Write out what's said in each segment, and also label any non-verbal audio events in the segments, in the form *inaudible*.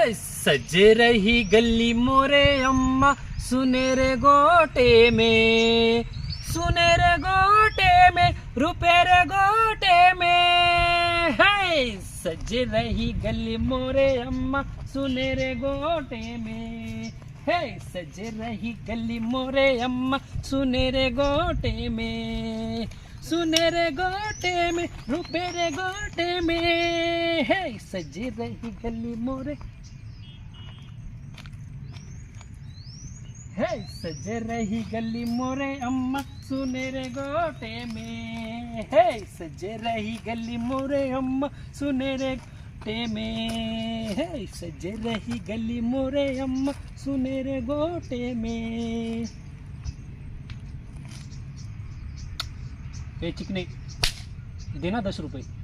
सज रही गली मोरे अम्मा, सुने रे गोटे में, सुने रे गोटे में, रुपए रे गोटे में। है, सज रही गली मोरे अम्मा, सुने रे गोटे में। है, सज रही गली मोरे अम्मा, सुने रे गोटे में। सुने रे गोटे में, रुपए रे गोटे में। है, सज रही गली मोरे है, सज रही गली मोरे अम्मा, सुने रे गोटे में। है, सज रही गली मोरे अम्मा, सुने रे गोटे में। है, सज रही गली मोरे अम्मा, सुने रे गोटे में। ए चिकने दे ना दस रुपये।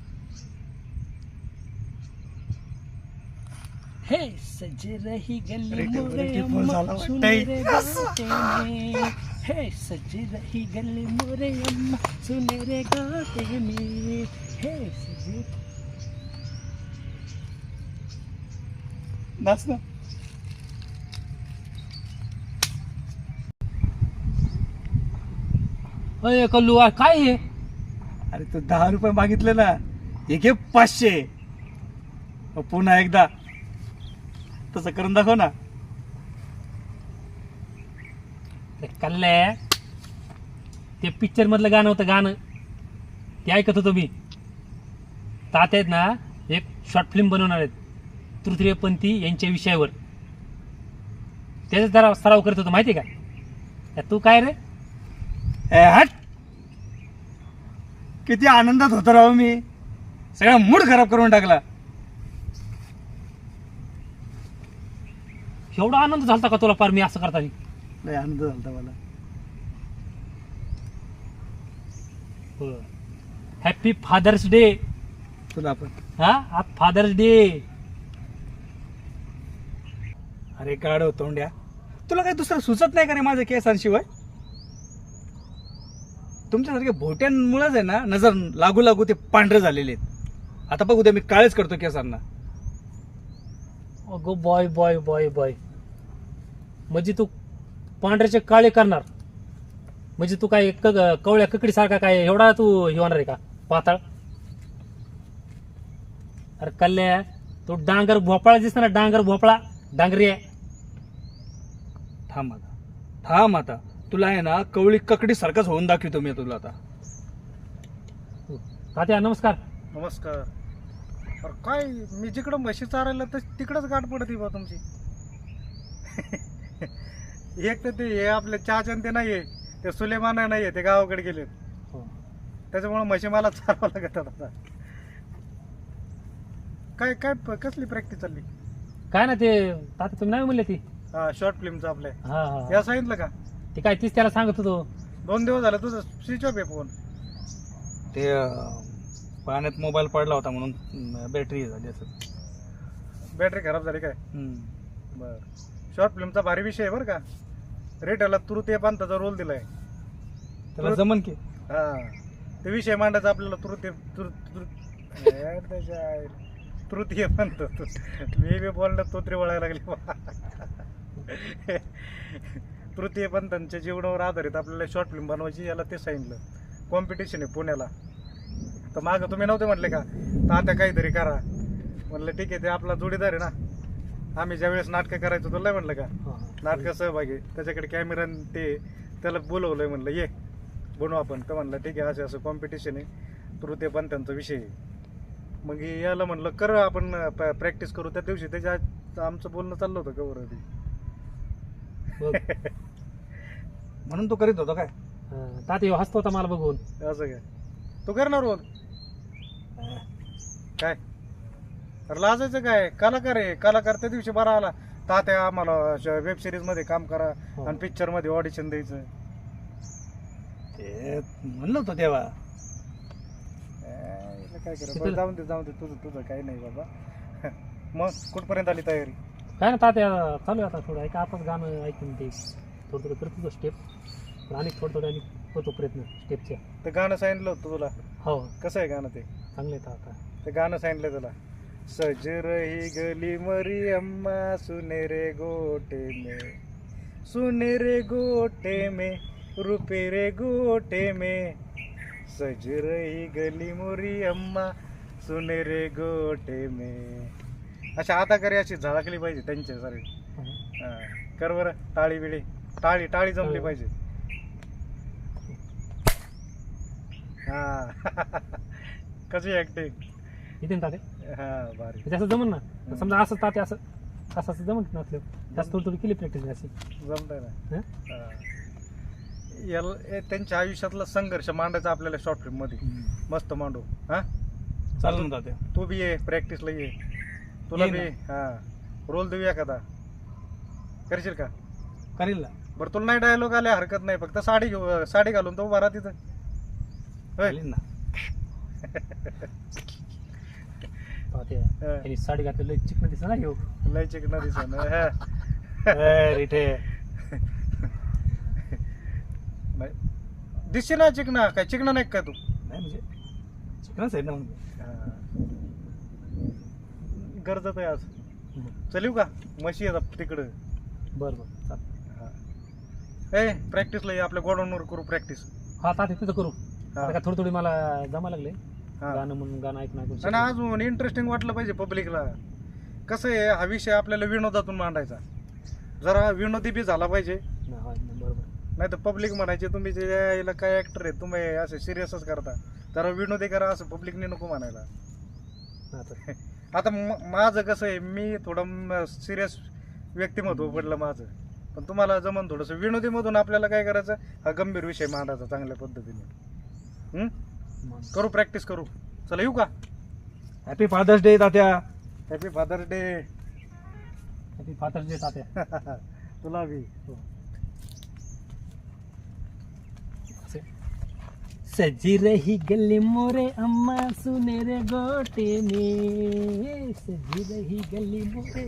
हे सज रही गली अरे, मोरे अम्मा सुने. रे हे। सज रही गली मोरे अम्मा सुने रे गोटे में हे सज नाच ना। अय कल्लू आ, काय हे? अरे तू दहा रुपये मागितले ना घे पाचशे. मग पुन्हा एकदा. तसं करून दाखव ना. कल्ले ते पिक्चर मधलं गाणं होतं गाणं. ते ऐकत होतो मी. तात आहेत ना एक शॉर्ट फिल्म बनवणार आहेत. तृतीयपंथी यांच्या विषयावर. त्याचा जरा सराव करत होतो माहिती का? तू काय रे? हट! किती आनंदात होतो राव मी. सगळा मूड खराब करून टाकला. एवढा आनंद झालता का तुला पार मी असं करताना लय आनंद झाला मला. हॅपी फादर्स डे तुला पण हा? आज फादर्स डे अरे गाढव तोंड्या. तुला काही दुसरं सुचत नाही का रे माझ्या केसांशिवाय? तुमच्यासारख्या भोट्यांमुळेच आहे ना नजर लागू लागू ते पांढरे झालेले आहेत. आता बघू द्या मी काळेच करतो केसांना. अगो बॉय बॉय बॉय बॉय म्हणजे तू पांढऱ्याचे काळे करणार. म्हणजे तू काय क- कवळ्या ककडी सारखा काय एवढा तू हे होणार आहे का? पाताळ? अरे कल्ल्या तो डांगर भोपळा दिसतो ना डांगर भोपळा? डांगरी आहे. थांब आता. थांब आता. तुला आहे ना कवळी ककडी सारखाच होऊन दाखवतो मी तुला आता. तात्या नमस्कार. नमस्कार. अरे काय मी जिकडं म्हशी चारायला तर तिकडंच गाठ पडते बा तुमची. एक तर ते हे आपले चहाचन ते नाहीये. ते सुलेमान नाहीये ते गावाकडे गेले. हो. त्याच्यामुळे म्हशी मला चारावं लागत आता. काय काय प- कसली प्रॅक्टिस चालली? काय ना ते तात्या तुम्ही नाही म्हणले ती? हा शॉर्ट फिल्मचं आपल्या हा हा. या सांगितलं का? ते काय तीच त्याला सांगत होतो? दोन दिवस झाले तुझं स्विच ऑफ आहे फोन ते अं, पाण्यात मोबाईल पडला होता म्हणून बॅटरी झाली असं बॅटरी खराब झाली काय? हम्म. बर. शॉर्ट फिल्मचा भारी विषय आहे बरं का. रेटाला तृतीय पंथाचा रोल दिलाय. त्याला जमन की. हा. ते विषय मांडायचा आपल्याला तृतीय तृ- तृ- यार त्याच्या आई- तृतीय म्हणतो तू. मी बी बोलण्यात तोत्री वळायला लागली तृतीय पंथांच्या जीवनावर आधारित आपल्याला शॉर्ट फिल्म बनवायची याला ते सांगितलं. कॉम्पिटिशन आहे पुण्याला. तर मागं तुम्ही नव्हते म्हटले का? तर आता काहीतरी करा. म्हणलं ठीक आहे ते आपला जोडीदार आहे ना. आम्ही ज्यावेळेस नाटकं करायचो तुला म्हणलं का. नाटक सहभागी. त्याच्याकडे कॅमेरा ते त्याला बोलवलंय म्हणलं ये बनवू आपण. तर म्हणलं ठीक आहे असं असं कॉम्पिटिशन आहे. तृतीय पंथांचा विषय आहे. मग हे याला म्हणलं कर आपण प्रॅक्टिस करू. त्या दिवशी त्याच्या आमचं बोलणं चाललं होतं बघ. म्हणून तो करीत होता काय? ह्यो हसतो होता मला बघून. असं काय? तू करणार रोज काय? अरे लाजायचं काय? कलाकार आहे. कलाकार त्या दिवशी बरा आला. तात्या आम्हाला वेब सिरीजमध्ये काम करा हो. आणि पिक्चरमध्ये ऑडिशन द्यायचं. ते म्हणलं होतं तेव्हा. ए, काय करा? बरं जाऊन दे जाऊन दे. तुझं तुझं काही नाही बाबा. *laughs* मग कुठपर्यंत आली तयारी? काय ना तात्या चालू आहे आता थोडं. ऐका आताच गाणं ऐकून ते. थोडं थोडं करत होतो स्टेप आणि थोडं थोडं आणि होतो प्रयत्न स्टेपच्या ते गाणं सांगितलं होतं तुला. हो. कसं आहे गाणं ते? चांगले आहेत आता. ते गाणं सांगितलं तुला. सज रही गली मरी अम्मा सुने रे गोटे में। सुने रे गोटे में रुपे रे गोटे में। सज रही गली मोरी अम्मा सुने रे गोटे में। अशा आता करी अशी झळकली पाहिजे त्यांच्या सारे कर बरं टाळी बिळी. टाळी टाळी जमली पाहिजे. हा. *laughs* कशी ऍक्टिंग इथे ना तात्या? हा भारी. म्हणजे असं जमन ना? समजा असं तात्या असं असं असं जमन ना असलं जास्त थोडी थोडी केली प्रॅक्टिस अशी. जमतंय ना. हं? हा. याला हे त्यांच्या आयुष्यातला संघर्ष मांडायचा आपल्याला शॉर्ट फिल्ममध्ये. मस्त मांडू. हा? चालू ना तात्या. तू बी ये प्रॅक्टिसला ये. तुला बी हा. रोल देऊया एखादा. करशील का? करेल ना. बरं तुला नाही डायलॉग आले हरकत नाही. फक्त साडी घेऊ साडी घालून तो राहा तिथं. होय? करेल ना. *laughs* तात्या हा. साडी घातलेलं चिकन दिसत ना घेऊ लय चिकना दिसन हा. नाही. दिसशी ना चिकना काय चिकना नाही का तू? नाही म्हणजे चिकनच आहे ना मग. गरजत आहे आज. चलिव का? म्हशी येतात तिकडं. बरं बरं चालेल. ए प्रॅक्टिसला ये आपल्या गोडाऊनवर करू प्रॅक्टिस हा तात्या तिथं करू. आता थोडी थोडी मला जमा लागले. हा. गाणं म्हणून गाणं ऐकून ऐकून आणि शिकलो. अजून इंटरेस्टिंग वाटलं पाहिजे पब्लिकला कसं आहे हा विषय आपल्याला विनोदातून मांडायचा. जरा विनोदी बी झाला पाहिजे. हा, हा, बरोबर. नाही तर पब्लिक म्हणायचे तुम्ही जे याला काय ऍक्टर आहे तुम्ही असे सिरियसच करता. जरा विनोदी करा असं पब्लिकने नको म्हणायला. हा तर. *laughs* आता म- माझं कसं आहे मी थोडं सिरियस व्यक्तिमत्व पडलं माझं. पण तुम्हाला जमन थोडंसं. विनोदीमधून आपल्याला काय करायचं? हा गंभीर विषय मांडायचा चांगल्या पद्धतीने. हं? करू प्रॅक्टिस करू. चला येऊ का? Happy father's day Tatya. Happy father's day Happy Father's Day, Tatya. *laughs* तुला बी. सजी रही गली मोरे अम्मा सुने रे गोटे में सजी रही गली मोरे.